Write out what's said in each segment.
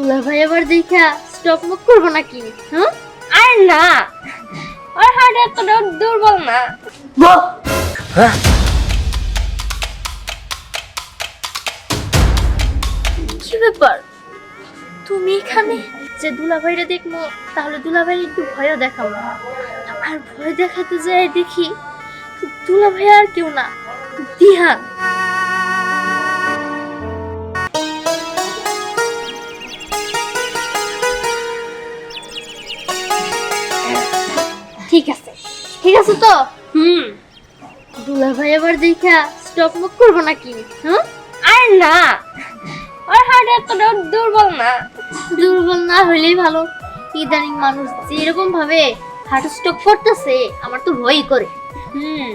দুলা ভাই আবার দেখা স্টপ মুখ করব নাকি? হ্যাঁ? আর না। ওর হার্ট এতটা দুর্বল না। হ্যাঁ? কি ব্যাপার? তুমি এখানে? যে দুলা ভাইরে দেখব তাহলে দুলা ভাই একটু ভয়ও দেখাবো। আর ভয় দেখাতে যাই দেখি দুলা ভাই আর কেউ না। দিহান। ঠিক আছে। ঠিক আছে তো? হুম। দুলা ভাই আবার দেখা স্টপ মুখ করব নাকি? হ্যাঁ? আর না। ওর হার্ট এতটা দুর্বল না। দুর্বল না হইলেই ভালো। ইদানিং মানুষ যেরকম ভাবে হার্ট স্ট্রোক করতেছে আমার তো ভয়ই করে। হুম।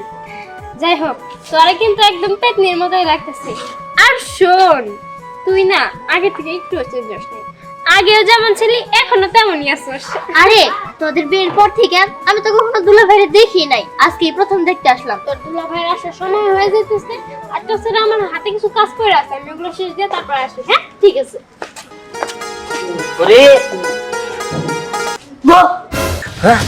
যাই হোক তোরা কিন্তু একদম পেতনির মতোই লাগতেছে। আর শোন তুই না আগে থেকে একটু চেঞ্জ হস নাই। আগেও যেমন ছিলি এখনও তেমনই আছিস। আরে তোদের বিয়ের পর থেকে আমি তো কখনো দুলা ভাইরে দেখি নাই। আজকেই প্রথম দেখতে আসলাম। তোর দুলা ভাইয়ের আসার সময় হয়ে যেতেছে আর তাছাড়া আমার হাতে কিছু কাজ করে আছে আমি ওগুলো শেষ দিয়ে তারপর আসি হ্যাঁ? ঠিক আছে। ওরে! হ্যাঁ?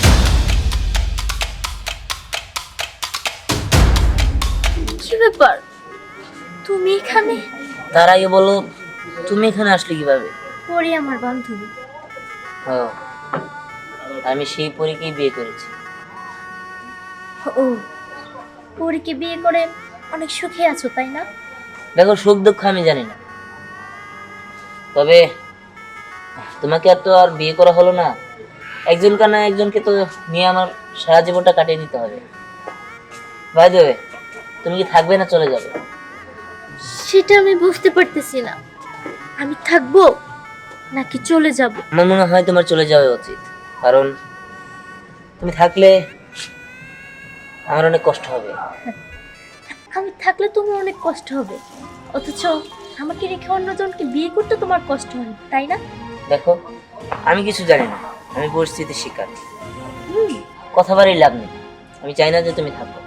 কি ব্যাপার? তুমি এখানে? তার আগে বলো তুমি এখানে আসলে কীভাবে? পরে আমার বান্ধবী। ও আমি সেই পরীকেই বিয়ে করেছি। ও পরীকে বিয়ে করে অনেক সুখে আছো তাই না? দেখো সুখ দুঃখ আমি জানি না। তবে তোমাকে আর তো আর বিয়ে করা হলো না। একজন না একজনকে তো নিয়ে আমার সারা জীবনটা কাটিয়ে দিতে হবে। ভাই দেবে তুমি কি থাকবে না চলে যাবে? সেটা আমি বুঝতে পারতেছি না। আমি থাকব? নাকি চলে যাব? আমার মনে হয় তোমার চলে যাওয়া উচিত। কারণ তুমি থাকলে আমার অনেক কষ্ট হবে। আমি থাকলে তোমার অনেক কষ্ট হবে। অথচ আমাকে রেখে অন্যজনকে বিয়ে করতে তোমার কষ্ট হয় তাই না? দেখো আমি কিছু জানি না। আমি পরিস্থিতির শিকার। কথা বাড়ি লাভ নেই। আমি চাই না যে তুমি থাকো।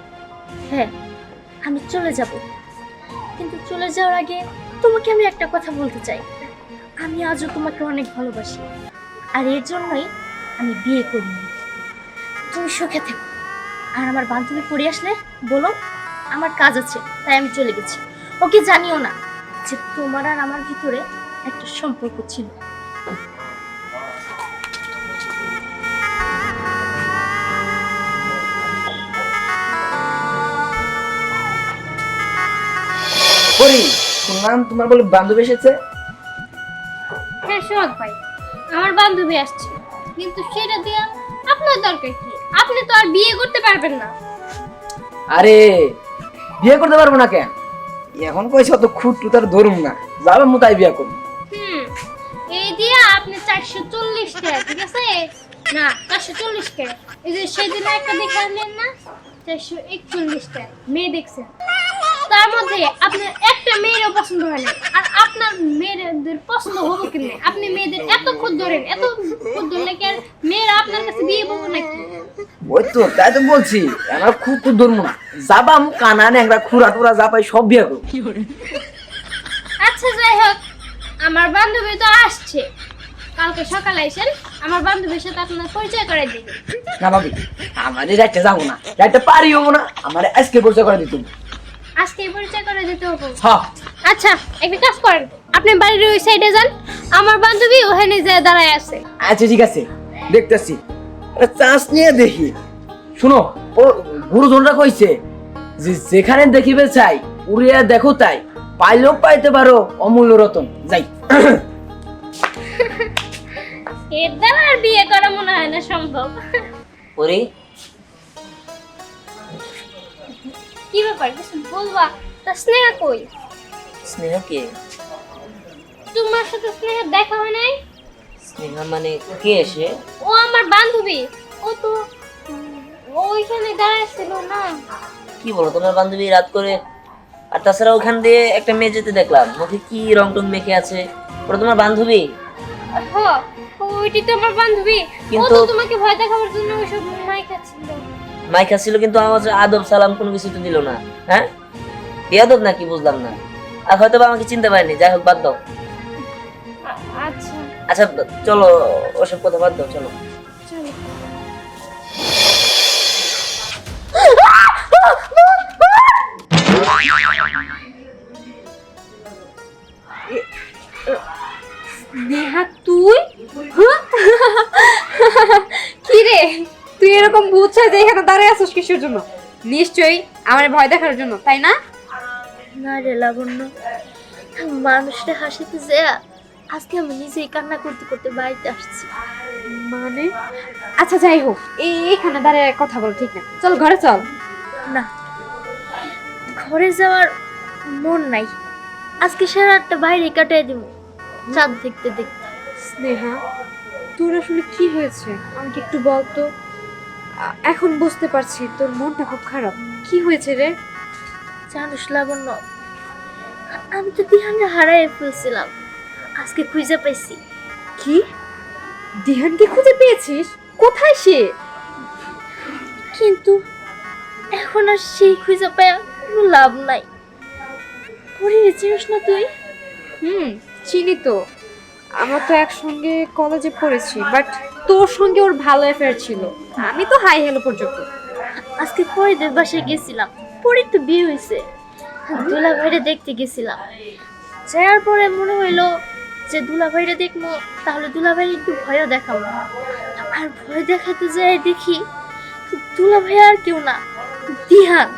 হ্যাঁ আমি চলে যাব। কিন্তু চলে যাওয়ার আগে তোমাকে আমি একটা কথা বলতে চাই। আমি আজও তোমাকে অনেক ভালোবাসি। আর এর জন্যই আমি বিয়ে করিনি। তুমি সুখে থেকো। আর আমার বান্ধবী পড়ে আসলে বলো, আমার কাজ আছে, তাই আমি চলে গেছি। ওকে জানিও না যে তোমার আর আমার ভিতরে একটা সম্পর্ক ছিল। তোমার বলে বান্ধবী এসেছে। সোহাগ ভাই। আমার বান্ধবী আসছে। কিন্তু সেটা দিয়ে আপনার দরকার কি? আপনি তো আর বিয়ে করতে পারবেন না। আরে বিয়ে করতে পারব না কেন? এখন কইছে অত খুঁট টুট আর ধরুম না। যাবে মু তাই বিয়ে করব। হুম এই দিয়া আপনি চারশো চল্লিশ টাকা ঠিক আছে? না চারশো চল্লিশ টাকা। এই যে সেদিন একটা দেখালেন না চারশো একচল্লিশ টাকা। মেয়ে দেখছেন তার মধ্যে আপনার একটা মেয়েরও পছন্দ হয় না। আর আপনার মেয়েদের পছন্দ হব কি না? আপনি মেয়েদের এত খুদ ধরেন এত খুদ ধরলে কি আর মেয়েরা আপনার কাছে বিয়ে করব নাকি? ওই তো তাই তো বলছি আমার খুব খুব ধরবো না। যাবা মু কানা একটা খুরা টুরা যা পাই সব বিয়ে করব। আচ্ছা যাই হোক আমার বান্ধবী তো আসছে। কালকে সকালে এসেন আমার বান্ধবীর সাথে আপনার পরিচয় করে দিন না ভাবি আমার রাইটে যাব না রাইটে পারিও না আমার আজকে পরিচয় করে দিত আজকে পরিচয় করে দিতে হবে। আচ্ছা একটা কাজ করেন। আপনি বাড়ির ওই সাইডে যান আমার বান্ধবী ওখানে যায় দাঁড়ায় আছে। আচ্ছা ঠিক আছে। দেখতেছি। চান্স নিয়ে দেখি। শুনো ও গুরুজনরা কইছে যে যেখানে দেখিবে চাই উড়িয়া দেখো তাই। পাইলেও পাইতে পারো অমূল্য রতন। যাই। এর দ্বারা আর বিয়ে করা মনে হয় না সম্ভব। পরি কি ব্যাপার? কিছু বলবা? তা স্নেহা কই? স্নেহা কে? তোমার সাথে স্নেহা দেখা হয় নাই? স্নেহা মানে কে এসে ও আমার বান্ধবী। ও তো ওইখানে দাঁড়ায় ছিল না। কি বলো তোমার বান্ধবী রাত করে আর তাছাড়া ওখান দিয়ে একটা মেয়ে যেতে দেখলাম। মুখে কি রং টং মেখে আছে? ওটা তোমার বান্ধবী? হ ওইটি তো আমার বান্ধবী। ও তো তোমাকে ভয় দেখাবার জন্য ওইসব মাইক খাচ্ছিল মাইক ছিল কিন্তু আমার আদব সালাম কোনো কিছু তো দিল না হ্যাঁ? বেয়াদব নাকি বুঝলাম না। আর হয়তো বা আমাকে চিনতে পারেনি যাই হোক বাদ দাও। আচ্ছা। আচ্ছা চলো ওসব কথা বাদ দাও চলো। এরকম ভূত সাজে এখানে দাঁড়িয়ে আছিস কিসের জন্য? নিশ্চয়ই আমার ভয় দেখার জন্য তাই না? না রে লাবণ্য মানুষটা হাসিতে যে আজকে আমি নিজেই কান্না করতে করতে বাড়িতে আসছি। মানে? আচ্ছা যাই হোক এই এখানে দাঁড়িয়ে কথা বল ঠিক না? চল ঘরে চল। না ঘরে যাওয়ার মন নাই। আজকে সারাটা বাইরে কাটাই দিব চাঁদ দেখতে দেখতে। স্নেহা তোর আসলে কি হয়েছে? আমাকে একটু বল তো। এখন বুঝতে পারছি তোর মনটা খুব খারাপ। কি হয়েছে রে? জানিস লাবণ্য আমি তো দিহানকে হারাই ফেলছিলাম। আজকে খুঁজে পাইছি। কি? দিহানকে খুঁজে পেয়েছিস? কোথায় সে? কিন্তু এখন আর সেই খুঁজে পায়া কোনো লাভ নাই। পরিরে চিনিস না তুই? হুম চিনি তো। আমরা তো একসঙ্গে কলেজে পড়েছি বাট তোর সঙ্গে ওর ভালো অ্যাফেয়ার ছিল। আমি তো হাই হেলো পর্যন্ত আজকে পরিদের বাসায় গেছিলাম। পরির তো বিয়ে হয়েছে। দুলা ভাইরে দেখতে গেছিলাম। যাওয়ার পরে মনে হইল যে দুলা ভাইরে দেখব তাহলে দুলা ভাই একটু ভয়ও দেখাবো। আর ভয় দেখাতে যাই দেখি দুলা ভাই আর কেউ না দিহান।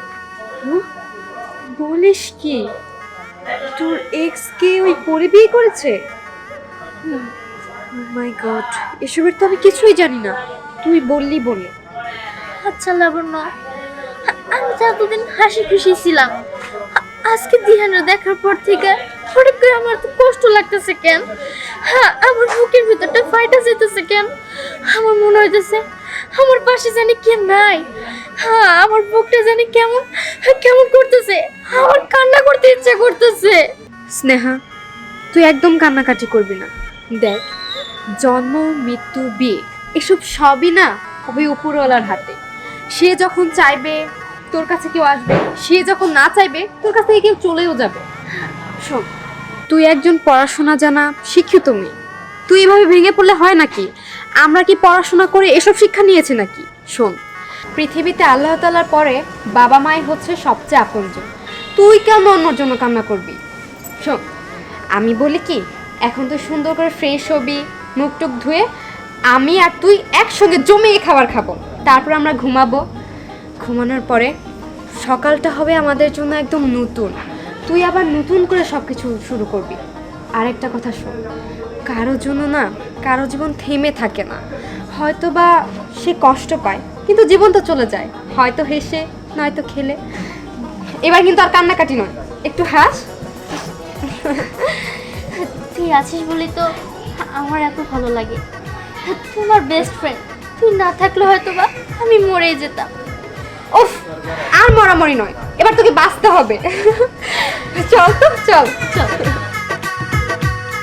বলিস কি? তোর এক্স কে ওই পরে বিয়ে করেছে? মাই গড এসবের তো আমি কিছুই জানি না। তুই বললি বলে। আচ্ছা লাবণ্য। আমি তো এতদিন হাসি খুশি ছিলাম। আজকে দিহানের দেখার পর থেকে হঠাৎ করে আমার তো কষ্ট লাগতেছে কেন? হ্যাঁ আমার বুকের ভিতরটা ফাইটা যেতেছে কেন? আমার মনে হইতেছে আমার পাশে জানি কে নাই। হ্যাঁ আমার বুকটা জানি কেমন কেমন করতেছে। আমার কান্না করতে ইচ্ছা করতেছে। স্নেহা তুই একদম কান্নাকাটি করবি না। দেখ জন্ম, মৃত্যু, বিয়ে, এসব সবই না ওই উপরওয়ালার হাতে। সে যখন চাইবে তোর কাছে কেউ আসবে, সে যখন না চাইবে, তোর কাছ থেকে কেউ চলেও যাবে। শোন, তুই একজন পড়াশোনা জানা, শিক্ষিত মেয়ে। তুই এভাবে ভেঙে পড়লে হয় নাকি? আমরা কি পড়াশোনা করে এসব শিক্ষা নিয়েছি নাকি? শোন, পৃথিবীতে আল্লাহ তালার পরে বাবা মাই হচ্ছে সবচেয়ে আপনজন। তুই কেন অন্যর জন্য কান্না করবি? শোন, আমি বলি কি, এখন তুই সুন্দর করে ফ্রেশ হবি মুখ টুক ধুয়ে আমি আর তুই একসঙ্গে জমিয়ে খাবার খাব। তারপর আমরা ঘুমাবো। ঘুমানোর পরে সকালটা হবে আমাদের জন্য একদম নতুন। তুই আবার নতুন করে সব কিছু শুরু করবি। আরেকটা কথা শোন, কারোর জন্য না কারও জীবন থেমে থাকে না। হয়তো বা সে কষ্ট পায়, কিন্তু জীবন তো চলে যায়। হয়তো হেসে, নয়তো খেলে। এবার কিন্তু আর কান্নাকাটি নয়। একটু হাস। তুই আছিস বলি তো আমার এত ভালো লাগে। তোমার বেস্ট ফ্রেন্ড তুই না থাকলে হয়তো বা আমি মরেই যেতাম। ওফ আর মরামরি নয়। এবার তোকে বাঁচতে হবে। চল তো, চল। চল।